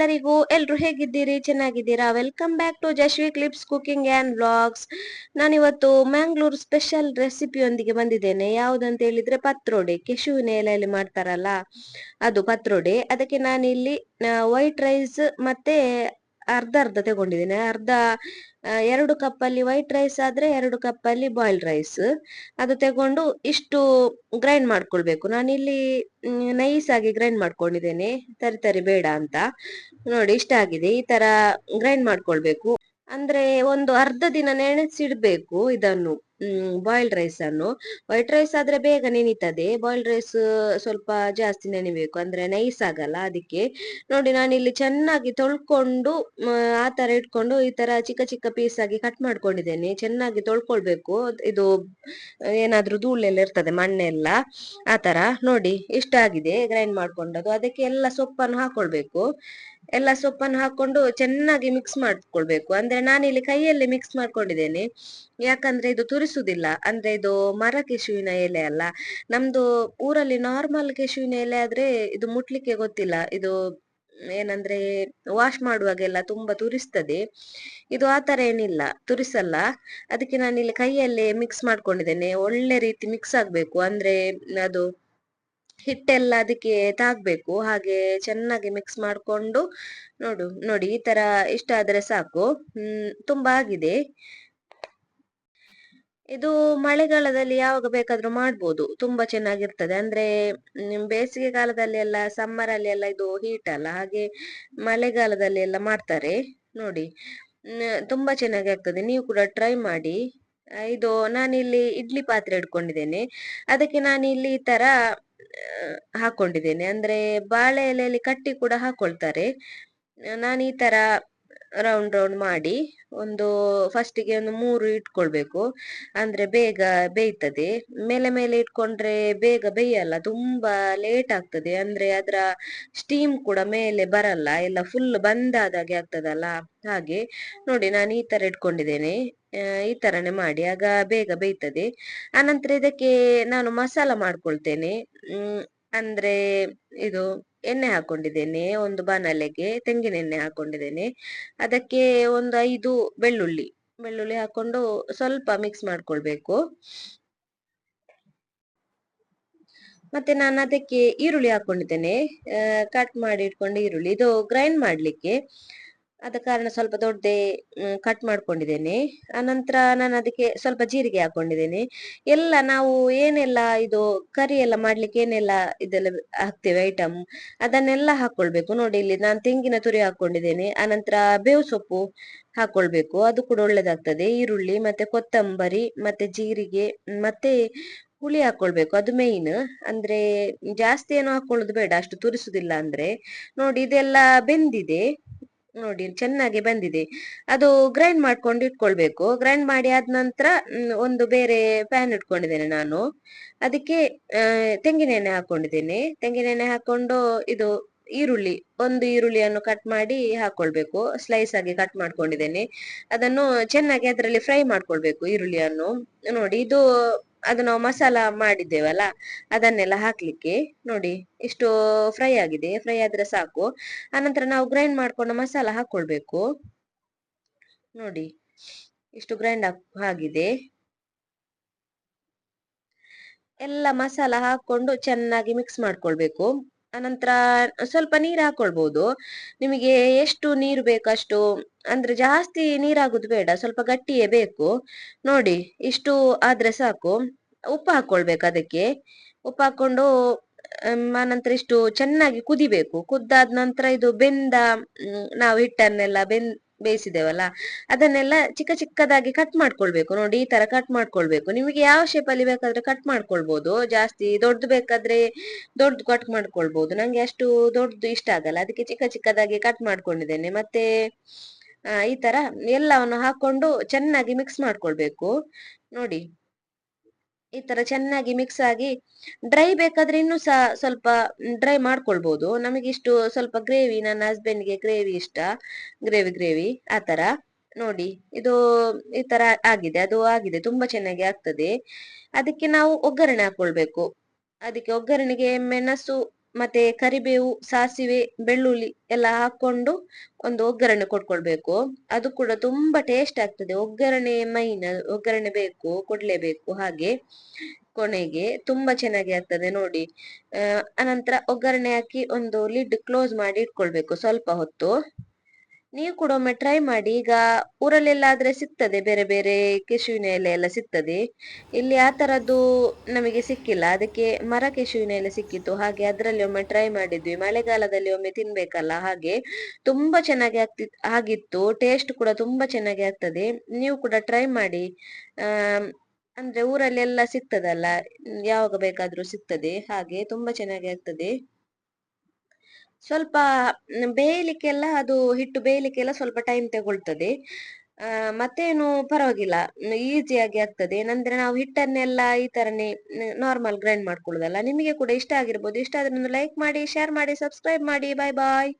ಎಲ್ಲರಿಗೂ ಎಲ್ರು ಹೇಗಿದ್ದೀರಿ? ಚೆನ್ನಾಗಿದ್ದೀರಾ? Welcome back to Jashvi clips cooking and vlogs ನಾನಿವತ್ತು ಮ್ಯಾಂಗ್ಳೂರ್ ಸ್ಪೆಷಲ್ ರೆಸಿಪಿಯೊಂದಿಗೆ ಬಂದಿದ್ದೇನೆ. ಯಾವುದಂತ ಹೇಳಿದ್ರೆ ಪತ್ರೊಡೆ. ಕೆಶುವಿನ ಎಲೆಯಲ್ಲಿ ಮಾಡ್ತಾರಲ್ಲ, ಅದು ಪತ್ರೊಡೆ. ಅದಕ್ಕೆ ನಾನಿಲ್ಲಿ ವೈಟ್ ರೈಸ್ ಮತ್ತೆ ಅರ್ಧ ಅರ್ಧ ತಗೊಂಡಿದ್ದೇನೆ. ಅರ್ಧ ಎರಡು ಕಪ್ಪಲ್ಲಿ ವೈಟ್ ರೈಸ್ ಆದ್ರೆ ಎರಡು ಕಪ್ಪಲ್ಲಿ ಬಾಯ್ಲ್ಡ್ ರೈಸ್ ಅದು ತಗೊಂಡು ಇಷ್ಟು ಗ್ರೈಂಡ್ ಮಾಡ್ಕೊಳ್ಬೇಕು. ನಾನಿಲ್ಲಿ ನೈಸ್ ಆಗಿ ಗ್ರೈಂಡ್ ಮಾಡ್ಕೊಂಡಿದ್ದೇನೆ. ತರಿ ತರಿ ಬೇಡ ಅಂತ. ನೋಡಿ, ಇಷ್ಟ ಆಗಿದೆ. ಈ ತರ ಗ್ರೈಂಡ್ ಮಾಡ್ಕೊಳ್ಬೇಕು. ಅಂದ್ರೆ ಒಂದು ಅರ್ಧ ದಿನ ನೆನೆಸಿಡ್ಬೇಕು ಇದನ್ನು. ಬಾಯ್ಲ್ಡ್ ರೈಸ್ ಅನ್ನು. ವೈಟ್ ರೈಸ್ ಆದ್ರೆ ಬೇಗ ನೆನೀತದೆ. ಬಾಯ್ಲ್ಡ್ ರೈಸ್ ಸ್ವಲ್ಪ ಜಾಸ್ತಿ ನೆನಿಬೇಕು. ಅಂದ್ರೆ ನೈಸ್ ಆಗಲ್ಲ ಅದಕ್ಕೆ. ನೋಡಿ, ನಾನಿಲ್ಲಿ ಚೆನ್ನಾಗಿ ತೊಳ್ಕೊಂಡು, ಆ ತರ ಇಟ್ಕೊಂಡು ಈ ತರ ಚಿಕ್ಕ ಚಿಕ್ಕ ಪೀಸ್ ಆಗಿ ಕಟ್ ಮಾಡ್ಕೊಂಡಿದ್ದೇನೆ. ಚೆನ್ನಾಗಿ ತೊಳ್ಕೊಳ್ಬೇಕು. ಇದು, ಏನಾದ್ರೂ ಧೂಳೆಲ್ಲ ಇರ್ತದೆ, ಮಣ್ಣೆಲ್ಲ. ಆ ತರ. ನೋಡಿ ಇಷ್ಟ ಆಗಿದೆ ಗ್ರೈಂಡ್ ಮಾಡ್ಕೊಂಡದ್ದು. ಅದಕ್ಕೆ ಎಲ್ಲ ಸೊಪ್ಪನ್ನು ಹಾಕೊಳ್ಬೇಕು. ಎಲ್ಲ ಸೊಪ್ಪನ್ನು ಹಾಕೊಂಡು ಚೆನ್ನಾಗಿ ಮಿಕ್ಸ್ ಮಾಡ್ಕೊಳ್ಬೇಕು. ಅಂದ್ರೆ ನಾನಿಲ್ಲಿ ಕೈಯಲ್ಲಿ ಮಿಕ್ಸ್ ಮಾಡ್ಕೊಂಡಿದ್ದೇನೆ. ಯಾಕಂದ್ರೆ ಇದು ತುರಿಸುದಿಲ್ಲ. ಅಂದ್ರೆ ಇದು ಮರ ಕೆಸುವಿನ ಎಲೆ ಅಲ್ಲ. ನಮ್ದು ಊರಲ್ಲಿ ನಾರ್ಮಲ್ ಕೆಸುವಿನ ಎಲೆ ಆದ್ರೆ ಇದು ಮುಟ್ಲಿಕ್ಕೆ ಗೊತ್ತಿಲ್ಲ. ಇದು ಏನಂದ್ರೆ ವಾಶ್ ಮಾಡುವಾಗೆಲ್ಲ ತುಂಬಾ ತುರಿಸ್ತದೆ. ಇದು ಆತರ ತರ ಏನಿಲ್ಲ. ತುರಿಸಲ್ಲ. ಅದಕ್ಕೆ ನಾನಿಲ್ಲಿ ಕೈಯಲ್ಲೇ ಮಿಕ್ಸ್ ಮಾಡ್ಕೊಂಡಿದ್ದೇನೆ. ಒಳ್ಳೆ ರೀತಿ ಮಿಕ್ಸ್ ಆಗ್ಬೇಕು. ಅಂದ್ರೆ ಅದು ಹಿಟ್ಟೆಲ್ಲ ಅದಕ್ಕೆ ತಾಗ್ಬೇಕು, ಹಾಗೆ ಚೆನ್ನಾಗಿ ಮಿಕ್ಸ್ ಮಾಡ್ಕೊಂಡು ನೋಡು, ನೋಡಿ ಈ ತರ ಇಷ್ಟ ಆದ್ರೆ ಸಾಕು. ತುಂಬಾ ಆಗಿದೆ. ಇದು ಮಳೆಗಾಲದಲ್ಲಿ ಯಾವಾಗ ಬೇಕಾದ್ರೂ ಮಾಡ್ಬೋದು, ತುಂಬಾ ಚೆನ್ನಾಗಿರ್ತದೆ. ಅಂದ್ರೆ ಬೇಸಿಗೆ ಕಾಲದಲ್ಲಿ ಎಲ್ಲ ಸಮ್ಮರ್ ಅಲ್ಲಿ ಎಲ್ಲ ಇದು ಹೀಟ್ ಅಲ್ಲ, ಹಾಗೆ ಮಳೆಗಾಲದಲ್ಲಿ ಎಲ್ಲ ಮಾಡ್ತಾರೆ. ನೋಡಿ ತುಂಬಾ ಚೆನ್ನಾಗಿ ಆಗ್ತದೆ. ನೀವು ಕೂಡ ಟ್ರೈ ಮಾಡಿ. ಇದು ನಾನಿಲ್ಲಿ ಇಡ್ಲಿ ಪಾತ್ರೆ ಇಟ್ಕೊಂಡಿದ್ದೇನೆ. ಅದಕ್ಕೆ ನಾನಿಲ್ಲಿ ಈ ತರ ಹಾಕೊಂಡಿದ್ದೇನೆ. ಅಂದ್ರೆ ಬಾಳೆ ಎಲೆಯಲ್ಲಿ ಕಟ್ಟಿ ಕೂಡ ಹಾಕೊಳ್ತಾರೆ. ನಾನು ಈ ತರ ರೌಂಡ್ ರೌಂಡ್ ಮಾಡಿ ಒಂದು ಫಸ್ಟಿಗೆ ಒಂದು ಮೂರು ಇಟ್ಕೊಳ್ಬೇಕು. ಅಂದ್ರೆ ಬೇಗ ಬೇಯ್ತದೆ. ಮೇಲೆ ಮೇಲೆ ಇಟ್ಕೊಂಡ್ರೆ ಬೇಗ ಬೇಯಲ್ಲ, ತುಂಬಾ ಲೇಟ್ ಆಗ್ತದೆ. ಅಂದ್ರೆ ಅದ್ರ ಸ್ಟೀಮ್ ಕೂಡ ಮೇಲೆ ಬರಲ್ಲ, ಎಲ್ಲ ಫುಲ್ ಬಂದಾದಾಗೆ ಆಗ್ತದಲ್ಲ? ಹಾಗೆ ನೋಡಿ ನಾನು ಈ ತರ ಇಟ್ಕೊಂಡಿದ್ದೇನೆ. ಈ ತರನೇ ಮಾಡಿ, ಆಗ ಬೇಗ ಬೇಯ್ತದೆ. ಆನಂತರ ಇದಕ್ಕೆ ನಾನು ಮಸಾಲ ಮಾಡ್ಕೊಳ್ತೇನೆ. ಅಂದ್ರೆ ಇದು ಎಣ್ಣೆ ಹಾಕೊಂಡಿದ್ದೇನೆ, ಒಂದು ಬಾಣಲೆಗೆ ತೆಂಗಿನ ಎಣ್ಣೆ ಹಾಕೊಂಡಿದ್ದೇನೆ. ಅದಕ್ಕೆ ಒಂದು ಐದು ಬೆಳ್ಳುಳ್ಳಿ ಬೆಳ್ಳುಳ್ಳಿ ಹಾಕೊಂಡು ಸ್ವಲ್ಪ ಮಿಕ್ಸ್ ಮಾಡ್ಕೊಳ್ಬೇಕು. ಮತ್ತೆ ನಾನು ಅದಕ್ಕೆ ಈರುಳ್ಳಿ ಹಾಕೊಂಡಿದ್ದೇನೆ. ಕಟ್ ಮಾಡಿ ಇಟ್ಕೊಂಡು ಈರುಳ್ಳಿ. ಇದು ಗ್ರೈಂಡ್ ಮಾಡ್ಲಿಕ್ಕೆ ಆದ ಕಾರಣ ಸ್ವಲ್ಪ ದೊಡ್ಡದೇ ಕಟ್ ಮಾಡ್ಕೊಂಡಿದ್ದೇನೆ. ಆನಂತರ ನಾನು ಅದಕ್ಕೆ ಸ್ವಲ್ಪ ಜೀರಿಗೆ ಹಾಕೊಂಡಿದ್ದೇನೆ. ಎಲ್ಲ ನಾವು ಏನೆಲ್ಲ ಇದು ಕರಿ ಎಲ್ಲ ಮಾಡ್ಲಿಕ್ಕೆ ಏನೆಲ್ಲ ಇದೆಲ್ಲ ಹಾಕ್ತೇವೆ ಐಟಮ್ ಅದನ್ನೆಲ್ಲ ಹಾಕೊಳ್ಬೇಕು. ನೋಡಿ ಇಲ್ಲಿ ನಾನು ತೆಂಗಿನ ತುರಿ ಹಾಕೊಂಡಿದ್ದೇನೆ. ಆನಂತರ ಬೇವು ಸೊಪ್ಪು ಹಾಕೊಳ್ಬೇಕು. ಅದು ಕೂಡ ಒಳ್ಳೇದಾಗ್ತದೆ. ಈರುಳ್ಳಿ, ಮತ್ತೆ ಕೊತ್ತಂಬರಿ, ಮತ್ತೆ ಜೀರಿಗೆ, ಮತ್ತೆ ಹುಳಿ ಹಾಕೊಳ್ಬೇಕು. ಅದು ಮೇಯ್ನ್ ಅಂದ್ರೆ ಜಾಸ್ತಿ ಏನು ಹಾಕೊಳ್ಳೋದು ಬೇಡ. ಅಷ್ಟು ತುರಿಸುದಿಲ್ಲ ಅಂದ್ರೆ. ನೋಡಿ ಇದೆಲ್ಲ ಬೆಂದಿದೆ. ನೋಡಿ ಚೆನ್ನಾಗಿ ಬಂದಿದೆ. ಅದು ಗ್ರೈಂಡ್ ಮಾಡ್ಕೊಂಡು ಇಟ್ಕೊಳ್ಬೇಕು. ಗ್ರೈಂಡ್ ಮಾಡಿ ಆದ ನಂತರ ಒಂದು ಬೇರೆ ಪ್ಯಾನ್ ಇಟ್ಕೊಂಡಿದ್ದೇನೆ ನಾನು. ಅದಕ್ಕೆ ಆ, ತೆಂಗಿನ ಎಣ್ಣೆ ಹಾಕೊಂಡಿದ್ದೇನೆ. ತೆಂಗಿನ ಎಣ್ಣೆ ಹಾಕೊಂಡು ಇದು ಈರುಳ್ಳಿ ಒಂದು ಈರುಳ್ಳಿಯನ್ನು ಕಟ್ ಮಾಡಿ ಹಾಕೊಳ್ಬೇಕು. ಸ್ಲೈಸ್ ಆಗಿ ಕಟ್ ಮಾಡ್ಕೊಂಡಿದ್ದೇನೆ. ಅದನ್ನು ಚೆನ್ನಾಗಿ ಅದರಲ್ಲಿ ಫ್ರೈ ಮಾಡ್ಕೊಳ್ಬೇಕು ಈರುಳ್ಳಿಯನ್ನು. ನೋಡಿ ಇದು ಅದು ನಾವು ಮಸಾಲ ಮಾಡಿದ್ದೇವಲ್ಲ, ಅದನ್ನೆಲ್ಲ ಹಾಕ್ಲಿಕ್ಕೆ ನೋಡಿ ಇಷ್ಟು ಫ್ರೈ ಆಗಿದೆ ಫ್ರೈ ಆದ್ರೆ ಸಾಕು. ಆನಂತರ ನಾವು ಗ್ರೈಂಡ್ ಮಾಡ್ಕೊಂಡ ಮಸಾಲ ಹಾಕೊಳ್ಬೇಕು. ನೋಡಿ ಇಷ್ಟು ಗ್ರೈಂಡ್ ಆಗಿದೆ. ಎಲ್ಲ ಮಸಾಲ ಹಾಕೊಂಡು ಚೆನ್ನಾಗಿ ಮಿಕ್ಸ್ ಮಾಡ್ಕೊಳ್ಬೇಕು. ಅನಂತರ ಸ್ವಲ್ಪ ನೀರ್ ಹಾಕೊಳ್ಬಹುದು ನಿಮಗೆ ಎಷ್ಟು ನೀರು ಬೇಕಷ್ಟು? ಅಂದ್ರೆ ಜಾಸ್ತಿ ನೀರಾಗುದು ಬೇಡ, ಸ್ವಲ್ಪ ಗಟ್ಟಿಯೇ ಬೇಕು. ನೋಡಿ, ಇಷ್ಟು ಆದ್ರೆ ಸಾಕು. ಉಪ್ಪು ಹಾಕೊಳ್ಬೇಕು ಅದಕ್ಕೆ. ಉಪ್ಪು ಹಾಕೊಂಡು ಆನಂತರ ಇಷ್ಟು ಚೆನ್ನಾಗಿ ಕುದಿಬೇಕು. ಕುದ್ದಾದ ನಂತರ ಇದು ಬೆಂದ ನಾವು ಹಿಟ್ಟನ್ನೆಲ್ಲ ಬೆನ್ ಬೇಯಿಸಿದೇವಲ್ಲ ಅದನ್ನೆಲ್ಲ ಚಿಕ್ಕ ಚಿಕ್ಕದಾಗಿ ಕಟ್ ಮಾಡ್ಕೊಳ್ಬೇಕು. ನೋಡಿ, ಈ ತರ ಕಟ್ ಮಾಡ್ಕೊಳ್ಬೇಕು. ನಿಮಗೆ ಯಾವ ಶೇಪ್ ಅಲ್ಲಿ ಬೇಕಾದ್ರೆ ಕಟ್ ಮಾಡ್ಕೊಳ್ಬಹುದು ಜಾಸ್ತಿ ದೊಡ್ಡದು ಬೇಕಾದ್ರೆ ದೊಡ್ಡದು ಕಟ್ ಮಾಡ್ಕೊಳ್ಬಹುದು ನಂಗೆ ಅಷ್ಟು ದೊಡ್ಡದು ಇಷ್ಟ ಆಗಲ್ಲ. ಅದಕ್ಕೆ ಚಿಕ್ಕ ಚಿಕ್ಕದಾಗಿ ಕಟ್ ಮಾಡ್ಕೊಂಡಿದ್ದೇನೆ. ಮತ್ತೆ ಈ ತರ ಎಲ್ಲವನ್ನು ಹಾಕೊಂಡು ಚೆನ್ನಾಗಿ ಮಿಕ್ಸ್ ಮಾಡ್ಕೊಳ್ಬೇಕು. ನೋಡಿ. ಈ ತರ ಚೆನ್ನಾಗಿ ಮಿಕ್ಸ್ ಆಗಿ ಡ್ರೈ ಬೇಕಾದ್ರೆ ಇನ್ನೂ ಸ್ವಲ್ಪ ಡ್ರೈ ಮಾಡ್ಕೊಳ್ಬಹುದು ನಮಗೆ ಇಷ್ಟು ಸ್ವಲ್ಪ ಗ್ರೇವಿ ನನ್ನ ಹಸ್ಬೆಂಡ್ಗೆ ಗ್ರೇವಿ ಇಷ್ಟ. ಗ್ರೇವಿ ಗ್ರೇವಿ ಆ ತರ. ನೋಡಿ, ಇದು ಈ ತರ ಆಗಿದೆ. ಅದು ಆಗಿದೆ. ತುಂಬಾ ಚೆನ್ನಾಗಿ ಆಗ್ತದೆ. ಅದಕ್ಕೆ ನಾವು ಒಗ್ಗರಣೆ ಹಾಕೊಳ್ಬೇಕು. ಅದಕ್ಕೆ ಒಗ್ಗರಣೆಗೆ ಮೆಣಸು ಮತ್ತೆ ಕರಿಬೇವು, ಸಾಸಿವೆ, ಬೆಳ್ಳುಳ್ಳಿ ಎಲ್ಲ ಹಾಕೊಂಡು ಒಂದು ಒಗ್ಗರಣೆ ಕೊಟ್ಕೊಳ್ಬೇಕು. ಅದು ಕೂಡ ತುಂಬಾ ಟೇಸ್ಟ್ ಆಗ್ತದೆ. ಒಗ್ಗರಣೆ ಮೈನ, ಒಗ್ಗರಣೆ ಬೇಕು ಕೊಡ್ಲೇಬೇಕು ಹಾಗೆ ಕೊನೆಗೆ ತುಂಬಾ ಚೆನ್ನಾಗಿ ಆಗ್ತದೆ ನೋಡಿ. ಆ, ಅನಂತರ ಒಗ್ಗರಣೆ ಹಾಕಿ ಒಂದು ಲಿಡ್ ಕ್ಲೋಸ್ ಮಾಡಿ ಇಟ್ಕೊಳ್ಬೇಕು ಸ್ವಲ್ಪ ಹೊತ್ತು. ನೀವು ಕೂಡ ಒಮ್ಮೆ ಟ್ರೈ ಮಾಡಿ, ಈಗ ಊರಲ್ಲೆಲ್ಲ ಆದ್ರೆ ಸಿಗ್ತದೆ, ಬೇರೆ ಬೇರೆ ಕೆಸುವಿನ ಎಲೆ ಎಲ್ಲ ಸಿಗ್ತದೆ. ಇಲ್ಲಿ ಆ ತರದ್ದು ನಮಗೆ ಸಿಕ್ಕಿಲ್ಲ, ಅದಕ್ಕೆ ಮರ ಕೆಸುವಿನ ಎಲೆ ಸಿಕ್ಕಿತ್ತು, ಹಾಗೆ ಅದರಲ್ಲಿ ಒಮ್ಮೆ ಟ್ರೈ ಮಾಡಿದ್ವಿ. ಮಳೆಗಾಲದಲ್ಲಿ ಒಮ್ಮೆ ತಿನ್ಬೇಕಲ್ಲ, ಹಾಗೆ ತುಂಬಾ ಚೆನ್ನಾಗಿ ಆಗ್ತಿ, ಆಗಿತ್ತು ಟೇಸ್ಟ್ ಕೂಡ ತುಂಬಾ ಚೆನ್ನಾಗಿ ಆಗ್ತದೆ. ನೀವು ಕೂಡ ಟ್ರೈ ಮಾಡಿ, ಆ, ಅಂದ್ರೆ ಊರಲ್ಲಿ ಎಲ್ಲ ಸಿಗ್ತದಲ್ಲ, ಯಾವಾಗ ಬೇಕಾದ್ರೂ ಸಿಗ್ತದೆ, ಹಾಗೆ ತುಂಬಾ ಚೆನ್ನಾಗಿ ಆಗ್ತದೆ. ಸ್ವಲ್ಪ ಬೇಯಲಿಕ್ಕೆಲ್ಲ ಅದು ಹಿಟ್ಟು ಬೇಯಲಿಕ್ಕೆಲ್ಲ ಸ್ವಲ್ಪ ಟೈಮ್ ತಗೊಳ್ತದೆ. ಮತ್ತೇನು ಪರವಾಗಿಲ್ಲ. ಈಸಿಯಾಗಿ ಆಗ್ತದೆ. ಏನಂದ್ರೆ ನಾವು ಹಿಟ್ಟನ್ನೆಲ್ಲ ಈ ತರನೇ ನಾರ್ಮಲ್ ಗ್ರೈಂಡ್ ಮಾಡ್ಕೊಳ್ಳೋದಲ್ಲ. ನಿಮಗೆ ಕೂಡ ಇಷ್ಟ ಆಗಿರ್ಬೋದು. ಇಷ್ಟ ಆದ್ರೆ ಒಂದು ಲೈಕ್ ಮಾಡಿ ಶೇರ್ ಮಾಡಿ ಸಬ್ಸ್ಕ್ರೈಬ್ ಮಾಡಿ. ಬಾಯ್ ಬಾಯ್